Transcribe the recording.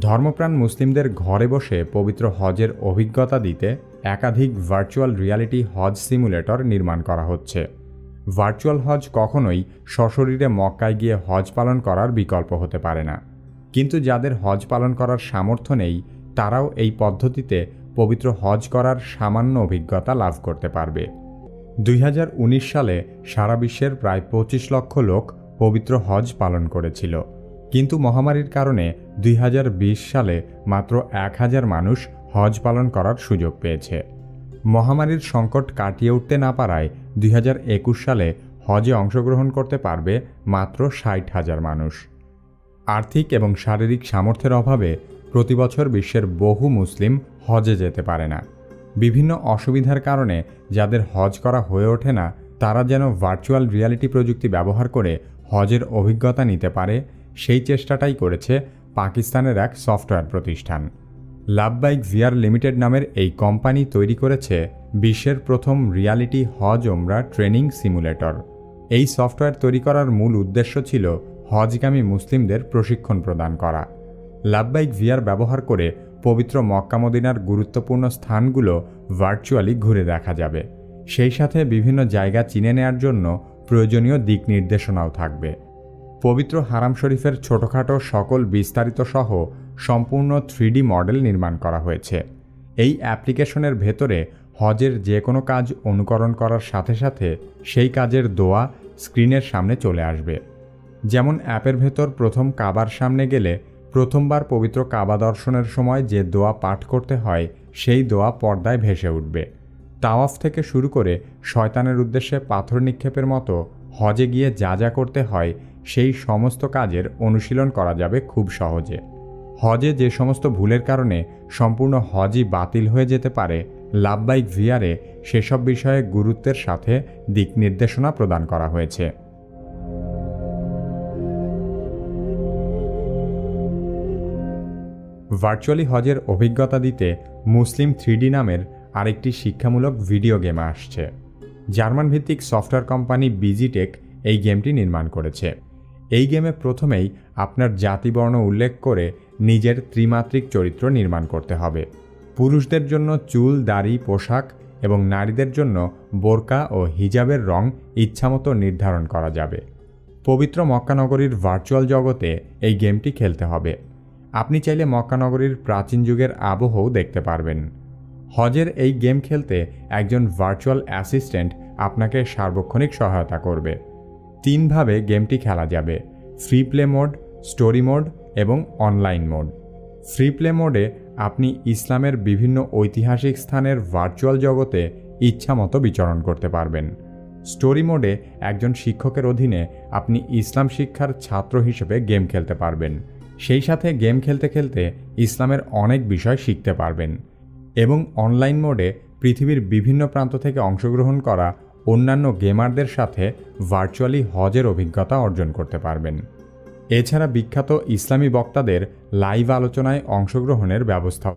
ধর্মপ্রাণ মুসলিমদের ঘরে বসে পবিত্র হজের অভিজ্ঞতা দিতে একাধিক ভার্চুয়াল রিয়ালিটি হজ সিমুলেটর নির্মাণ করা হচ্ছে। ভার্চুয়াল হজ কখনোই সশরীরে মক্কায় গিয়ে হজ পালন করার বিকল্প হতে পারে না। কিন্তু যাদের হজ পালন করার সামর্থ্য নেই, তারাও এই পদ্ধতিতে পবিত্র হজ করার সামান্য অভিজ্ঞতা লাভ করতে পারবে। দুই হাজার উনিশ সালে সারা বিশ্বের প্রায় পঁচিশ লক্ষ লোক পবিত্র হজ পালন করেছিল। কিন্তু মহামারীর কারণে দুই হাজার বিশ সালে মাত্র এক হাজার মানুষ হজ পালন করার সুযোগ পেয়েছে। মহামারীর সংকট কাটিয়ে উঠতে না পারায় দুই হাজার একুশ সালে হজে অংশগ্রহণ করতে পারবে মাত্র ষাট হাজার মানুষ। আর্থিক এবং শারীরিক সামর্থ্যের অভাবে প্রতিবছর বিশ্বের বহু মুসলিম হজে যেতে পারে না। বিভিন্ন অসুবিধার কারণে যাদের হজ করা হয়ে ওঠে না, তারা যেন ভার্চুয়াল রিয়ালিটি প্রযুক্তি ব্যবহার করে হজের অভিজ্ঞতা নিতে পারে সেই চেষ্টাটাই করেছে পাকিস্তানের এক সফটওয়্যার প্রতিষ্ঠান। লাভবাইক ভিআর লিমিটেড নামের এই কোম্পানি তৈরি করেছে বিশ্বের প্রথম রিয়ালিটি হজ ওমরা ট্রেনিং সিমুলেটর। এই সফটওয়্যার তৈরি করার মূল উদ্দেশ্য ছিল হজগামী মুসলিমদের প্রশিক্ষণ প্রদান করা। লাভবাইক ভিআর ব্যবহার করে পবিত্র মক্কা মদিনার গুরুত্বপূর্ণ স্থানগুলো ভার্চুয়ালি ঘুরে দেখা যাবে। সেই সাথে বিভিন্ন জায়গা চিনে নেয়ার জন্য প্রয়োজনীয় দিক নির্দেশনাও থাকবে। পবিত্র হারাম শরীফের ছোটোখাটো সকল বিস্তারিত সহ সম্পূর্ণ থ্রিডি মডেল নির্মাণ করা হয়েছে। এই অ্যাপ্লিকেশনের ভেতরে হজের যে কোনো কাজ অনুকরণ করার সাথে সাথে সেই কাজের দোয়া স্ক্রিনের সামনে চলে আসবে। যেমন অ্যাপের ভেতর প্রথম কাবার সামনে গেলে প্রথমবার পবিত্র কাবা দর্শনের সময় যে দোয়া পাঠ করতে হয়, সেই দোয়া পর্দায় ভেসে উঠবে। তাওয়াফ থেকে শুরু করে শয়তানের উদ্দেশ্যে পাথর নিক্ষেপের মতো হজে গিয়ে যা যা করতে হয় সেই সমস্ত কাজের অনুশীলন করা যাবে খুব সহজে। হজে যে সমস্ত ভুলের কারণে সম্পূর্ণ হজই বাতিল হয়ে যেতে পারে লাভবাইক ভিয়ারে সেসব বিষয়ে গুরুত্বের সাথে দিক নির্দেশনা প্রদান করা হয়েছে। ভার্চুয়ালি হজের অভিজ্ঞতা দিতে মুসলিম থ্রিডি নামের আরেকটি শিক্ষামূলক ভিডিও গেম আসছে। জার্মান ভিত্তিক সফটওয়্যার কোম্পানি বিজিটেক এই গেমটি নির্মাণ করেছে। এই গেমে প্রথমেই আপনার জাতিবর্ণ উল্লেখ করে নিজের ত্রিমাত্রিক চরিত্র নির্মাণ করতে হবে। পুরুষদের জন্য চুল, দাড়ি, পোশাক এবং নারীদের জন্য বোরকা ও হিজাবের রং ইচ্ছামতো নির্ধারণ করা যাবে। পবিত্র মক্কানগরীর ভার্চুয়াল জগতে এই গেমটি খেলতে হবে। আপনি চাইলে মক্কানগরীর প্রাচীন যুগের আবহও দেখতে পারবেন। হজের এই গেম খেলতে একজন ভার্চুয়াল অ্যাসিস্ট্যান্ট আপনাকে সার্বক্ষণিক সহায়তা করবে। তিনভাবে গেমটি খেলা যাবে free play mode story mode এবং অনলাইন মোড ফ্রি প্লে মোডে আপনি ইসলামের বিভিন্ন ঐতিহাসিক স্থানের ভার্চুয়াল জগতে ইচ্ছামতো বিচরণ করতে পারবেন। স্টোরি মোডে একজন শিক্ষকের অধীনে আপনি ইসলাম শিক্ষার ছাত্র হিসেবে গেম খেলতে পারবেন। সেই সাথে গেম খেলতে খেলতে ইসলামের অনেক বিষয় শিখতে পারবেন এবং অনলাইন মোডে পৃথিবীর বিভিন্ন প্রান্ত থেকে অংশগ্রহণ করা অন্যান্য গেমারদের সাথে ভার্চুয়ালি হজের অভিজ্ঞতা অর্জন করতে পারবেন। এছাড়া বিখ্যাত ইসলামী বক্তাদের লাইভ আলোচনায় অংশগ্রহণের ব্যবস্থা